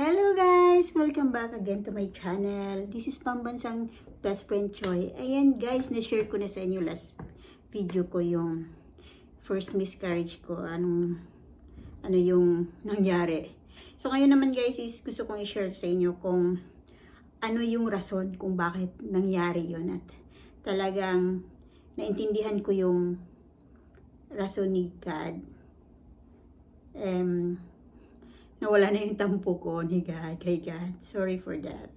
Hello guys! Welcome back again to my channel. This is Pambansang Best Friend Choi. Ayan guys, na-share ko na sa inyo last video ko yung first miscarriage ko. Anong, ano yung nangyari. So ngayon naman guys, is gusto kong i-share sa inyo kung ano yung rason kung bakit nangyari yun. At talagang naintindihan ko yung rason ni God. Um, nawala na yung tampo ko ni God, kay God. Sorry for that.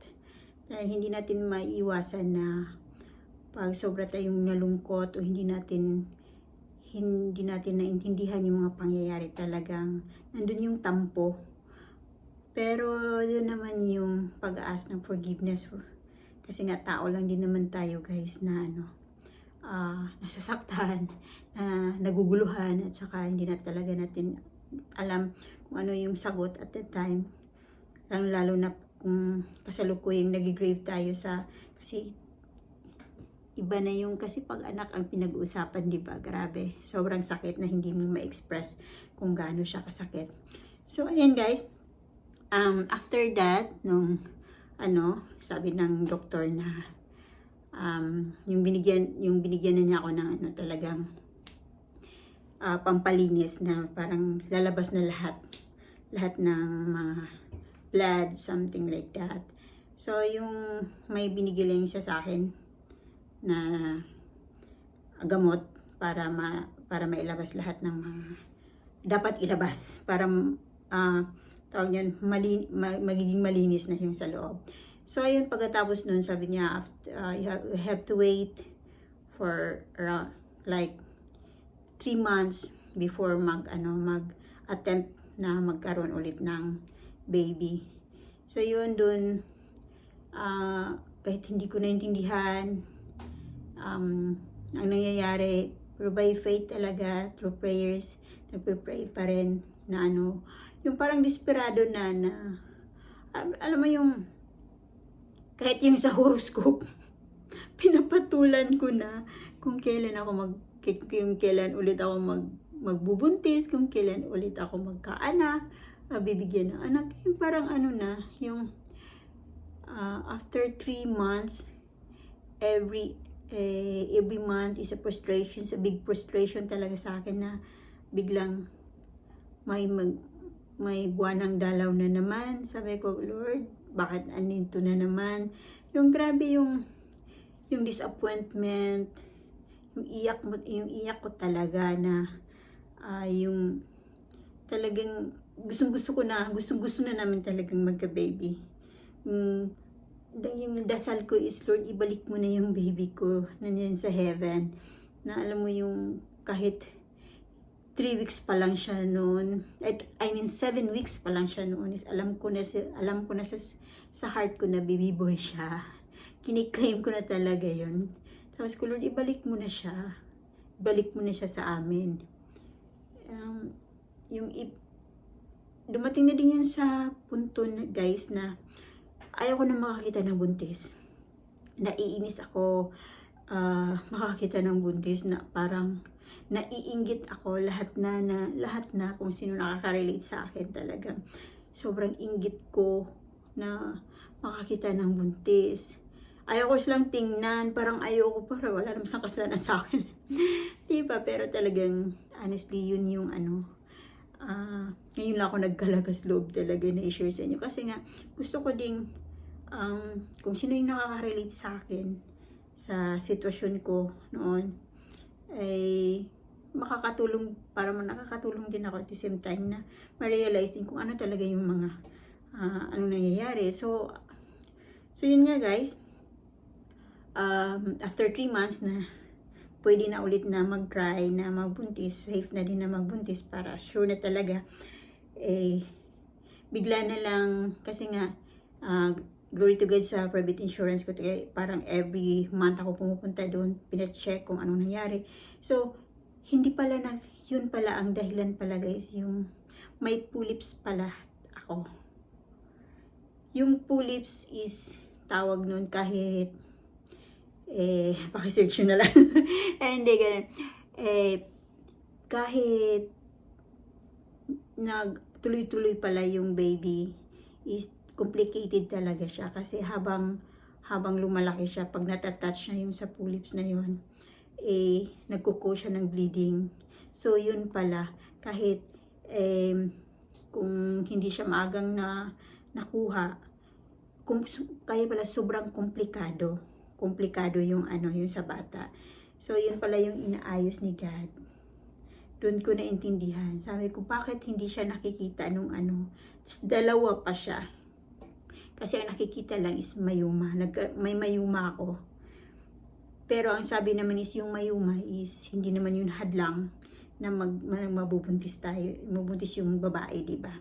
Dahil hindi natin maiiwasan na pag sobra tayong nalungkot o hindi natin hindi natin naintindihan yung mga pangyayari talagang nandun yung tampo. Pero yun naman yung pag-aas ng forgiveness. Kasi nga tao lang din naman tayo guys na ano, ah, nasasaktan, na naguguluhan at saka hindi na talaga natin alam kung ano yung sagot at the time. Lalo, lalo na kung kasalukuyang nag-grave tayo sa, kasi iba na yung, kasi pag anak ang pinag-uusapan, di ba? Grabe. Sobrang sakit na hindi mo ma-express kung gaano siya kasakit. So, ayan guys. Um, after that, nung, ano, sabi ng doktor na, um, yung binigyan, yung binigyan na niya ako ng ano talagang, ah, pampalinis na parang lalabas na lahat lahat ng mga blood, something like that. So, yung may binigay lang siya sa akin na gamot para ma para mailabas lahat ng mga dapat ilabas para ah tawag niyan mali, ma- magiging malinis na yung sa loob. So ayun pagkatapos nun sabi niya after, uh, you, have, you have to wait for around like 3 months before mag ano mag attempt na magkaroon ulit ng baby. So yun dun ah kahit hindi ko naintindihan um, ang nangyayari pero by faith talaga through prayers nagpe-pray pa rin na ano yung parang desperado na na al- alam mo yung kahit yung sa horoscope pinapatulan ko na kung kailan ako mag kung kailan ulit ako mag magbubuntis, kung kailan ulit ako magkaanak, uh, bibigyan ng anak. Yung parang ano na, yung uh, after three months, every eh, every month is a frustration, a big frustration talaga sa akin na biglang may mag, may buwanang dalaw na naman. Sabi ko, Lord, bakit aninto na naman? Yung grabe yung yung disappointment, yung iyak mo, yung iyak ko talaga na ah, yung talagang gustong gusto ko na, gustong gusto na namin talagang magka-baby. Yung, yung dasal ko is, Lord, ibalik mo na yung baby ko nandiyan sa heaven. Na alam mo yung kahit 3 weeks pa lang siya noon, I mean 7 weeks pa lang siya noon, is alam ko na, si- alam ko na sa, sa heart ko na baby boy siya. Kiniklaim ko na talaga yon Tapos ko, Lord, ibalik mo na siya. Ibalik mo na siya sa amin um, yung dumating na din yan sa punto na, guys na ayaw ko na makakita ng buntis. Naiinis ako ah, makakita ng buntis na parang naiinggit ako lahat na, na lahat na kung sino nakaka-relate sa akin talaga. Sobrang inggit ko na makakita ng buntis. Ayaw ko silang tingnan, parang ayaw ko para wala naman silang kasalanan sa akin. diba? Pero talagang, honestly, yun yung ano, ah ngayon lang ako nagkalagas loob talaga na i-share sa inyo. Kasi nga, gusto ko ding, um, kung sino yung nakaka-relate sa akin, sa sitwasyon ko noon, ay makakatulong, para nakakatulong din ako at the same time na ma-realize din kung ano talaga yung mga, ah, anong nangyayari. So, so yun nga guys, um, after 3 months na pwede na ulit na mag-try na magbuntis, safe na din na magbuntis para sure na talaga, eh, bigla na lang, kasi nga, ah, glory to God sa private insurance ko, kaya parang every month ako pumupunta doon, pinacheck kung anong nangyari. So, hindi pala na, yun pala ang dahilan pala guys, yung may pulips pala ako. Yung pulips is tawag nun kahit eh, pakisearch nyo na lang. eh, hindi, ganun. Eh, kahit nag tuloy-tuloy pala yung baby, is complicated talaga siya kasi habang habang lumalaki siya, pag natatouch niya yung sa pulips na yun, eh, nagkuko siya ng bleeding. So, yun pala, kahit eh, kung hindi siya maagang na nakuha, kung, kaya pala sobrang komplikado. Komplikado yung ano, yung sa bata. So, yun pala yung inaayos ni God. Doon ko naintindihan. Sabi ko, bakit hindi siya nakikita nung ano? Tapos, dalawa pa siya. Kasi ang nakikita lang is mayuma. Nag, may mayuma ako. Pero ang sabi naman is yung mayuma is hindi naman yun hadlang na mag, mabubuntis tayo, mabubuntis yung babae, di ba?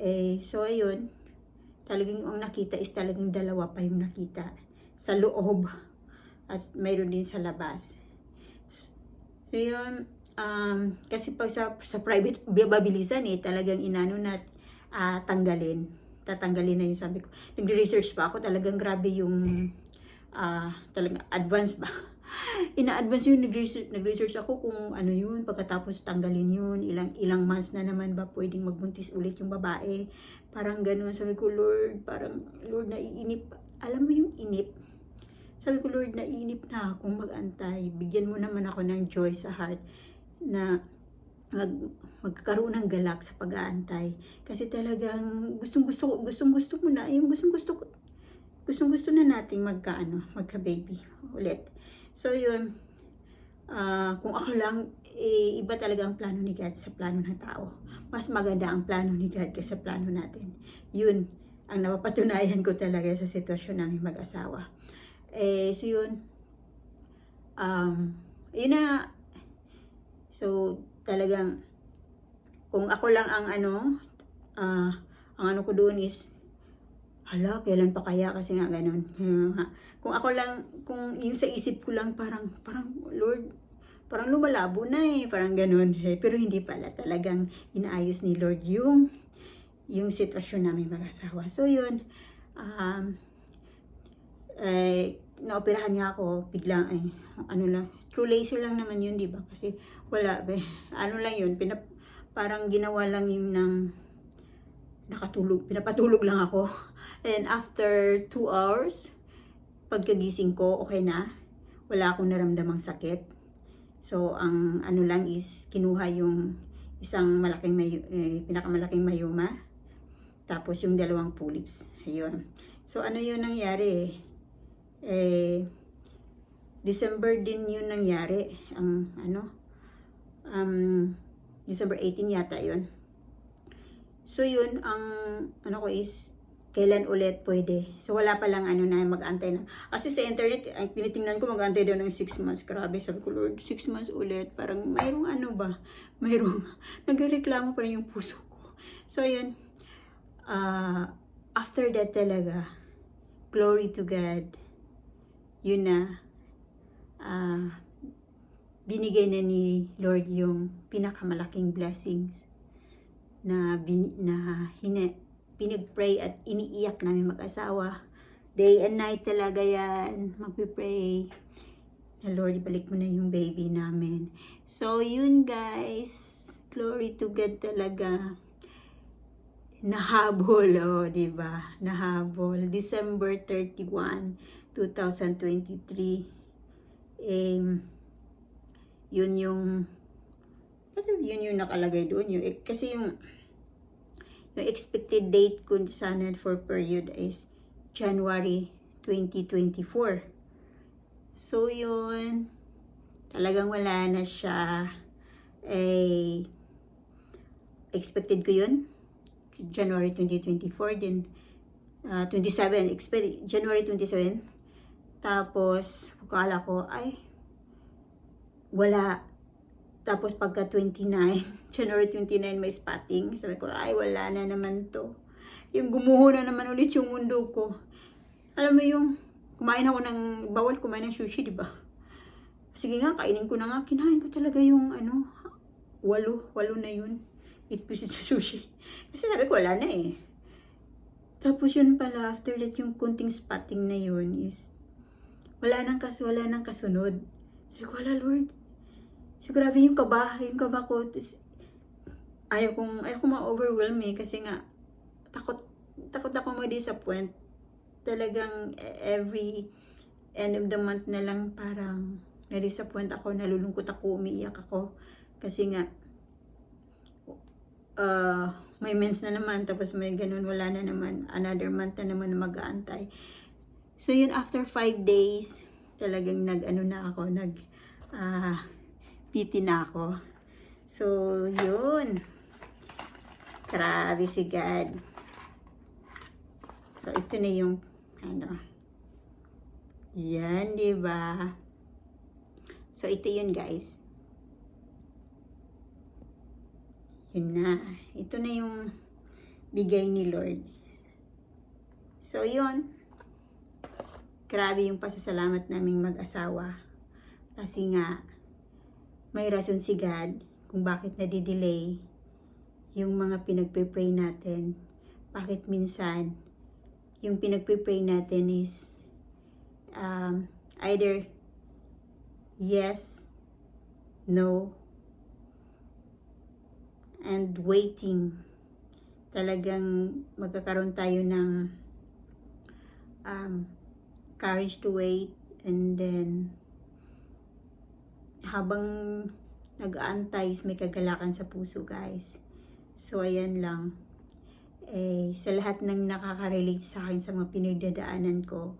Eh, so ayun, talagang ang nakita is talagang dalawa pa yung nakita sa loob at mayroon din sa labas. So yun, um, kasi pag sa, sa private, babilisan eh, talagang inano na ah, tanggalin. Tatanggalin na yung sabi ko. Nag-research pa ako, talagang grabe yung ah, talagang advance ba? Ina-advance yun, nag-research, nag-research ako kung ano yun, pagkatapos tanggalin yun, ilang ilang months na naman ba pwedeng magbuntis ulit yung babae. Parang ganun, sabi ko, Lord, parang, Lord, naiinip. Alam mo yung inip? Sabi ko, Lord, naiinip na akong mag-antay. Bigyan mo naman ako ng joy sa heart na mag, magkaroon ng galak sa pag-aantay. Kasi talagang gustong gusto gustong gusto mo na, yung gustong gusto gustong gusto na nating magka, ano, magka-baby ulit. So yun, ah, kung ako lang, eh, iba talaga ang plano ni God sa plano ng tao. Mas maganda ang plano ni God kaysa plano natin. Yun, ang napapatunayan ko talaga sa sitwasyon namin mag-asawa. Eh, so yun, um, yun na, so talagang, kung ako lang ang ano, ah, ang ano ko doon is, hala, kailan pa kaya kasi nga ganun. kung ako lang, kung yung sa isip ko lang parang, parang, Lord, parang lumalabo na eh, parang ganun. Eh, pero hindi pala, talagang inaayos ni Lord yung, yung sitwasyon namin mag-asawa. So yun, um, eh, naoperahan niya ako, biglang, ay, ano lang, true laser lang naman yun, di ba? Kasi, wala, be, ano lang yun, pinap, parang ginawa lang yun ng, nakatulog, pinapatulog lang ako. And after 2 hours, pagkagising ko, okay na. Wala akong naramdamang sakit. So, ang ano lang is, kinuha yung isang malaking may, eh, pinakamalaking mayoma. Tapos yung dalawang pulips. Ayun. So, ano yun nangyari eh? Eh, December din yun nangyari. Ang ano, um, December 18 yata yun. So yun, ang ano ko is, kailan ulit pwede. So wala pa lang ano na mag-antay na. Kasi sa internet, ang tinitingnan ko mag-antay daw ng 6 months. Grabe, sabi ko, Lord, 6 months ulit. Parang mayroong ano ba? Mayroong, nagreklamo pa rin yung puso ko. So yun, ah after that talaga, glory to God. Yun na, ah binigay na ni Lord yung pinakamalaking blessings na bin, na hina, pinag-pray at iniiyak namin mag-asawa. Day and night talaga yan. Magpipray. Na Lord, ibalik mo na yung baby namin. So, yun guys. Glory to God talaga. Nahabol, oh, di ba? Nahabol. December 31, 2023. Eh, yun yung pero yun yung nakalagay doon. Yung, eh, kasi yung, yung expected date ko sana for period is January 2024. So, yun, talagang wala na siya. Eh, expected ko yun. January 2024. Then, ah, 27, expect, January 27. Tapos, akala ko, ay, wala. Tapos pagka 29, January 29 may spotting. Sabi ko, ay wala na naman to. Yung gumuho na naman ulit yung mundo ko. Alam mo yung, kumain ako ng, bawal kumain ng sushi, di ba? Sige nga, kainin ko na nga. Kinain ko talaga yung, ano, walo, walo na yun. 8 pieces na sushi. Kasi sabi ko, wala na eh. Tapos yun pala, after that, yung kunting spotting na yun is, wala nang, kas, wala nang kasunod. Sabi ko, wala Lord, So, grabe yung kaba, yung kaba ko. Tapos, ayaw kong, ayaw kong ma-overwhelm eh, kasi nga, takot, takot ako ma-disappoint. Talagang every end of the month na lang parang na-disappoint ako, nalulungkot ako, umiiyak ako. Kasi nga, uh, may mens na naman, tapos may ganun, wala na naman. Another month na naman na mag-aantay. So yun, after five days, talagang nag-ano na ako, nag, ah, piti na ako. So, yun. Grabe si God. So, ito na yung, ano, yan, di ba? So, ito yun, guys. Yun na. Ito na yung bigay ni Lord. So, yun. Grabe yung pasasalamat naming mag-asawa. Kasi nga, may rason si God kung bakit nadidelay yung mga pinagpe-pray natin. Bakit minsan, yung pinagpe-pray natin is um, either yes, no, and waiting. Talagang magkakaroon tayo ng um, courage to wait and then habang nag-aantay may kagalakan sa puso guys. So ayan lang. Eh, sa lahat ng nakaka-relate sa akin sa mga pinagdadaanan ko,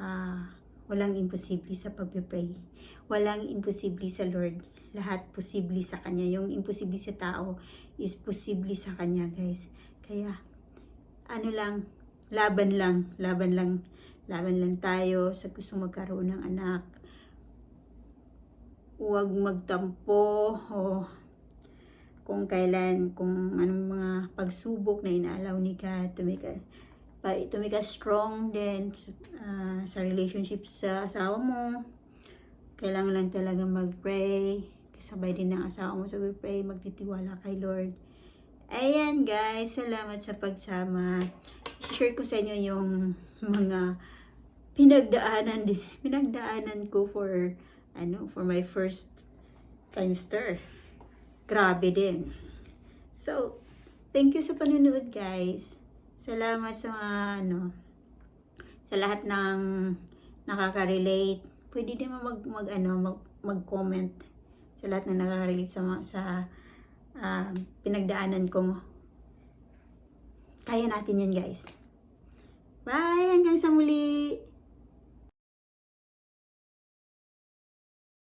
ah, walang imposible sa pagpe-pray. Walang imposible sa Lord. Lahat posible sa Kanya. Yung imposible sa tao is posible sa Kanya, guys. Kaya, ano lang, laban lang, laban lang, laban lang tayo sa gusto magkaroon ng anak. Huwag magtampo o kung kailan, kung anong mga pagsubok na inaalaw ni God to make a, to make us strong din ah, sa relationship sa asawa mo. Kailangan lang talaga mag-pray. Kasabay din ng asawa mo sa pray magtitiwala kay Lord. Ayan guys, salamat sa pagsama. Share ko sa inyo yung mga pinagdaanan din, pinagdaanan ko for ano, for my first trimester. Grabe din. So, thank you sa panonood guys. Salamat sa mga, ano, sa lahat ng nakaka-relate. Pwede din mag, mag ano, mag, mag-comment sa lahat na nakaka-relate sa, sa ah, pinagdaanan ko. Kaya natin yan guys. Bye! Hanggang sa muli!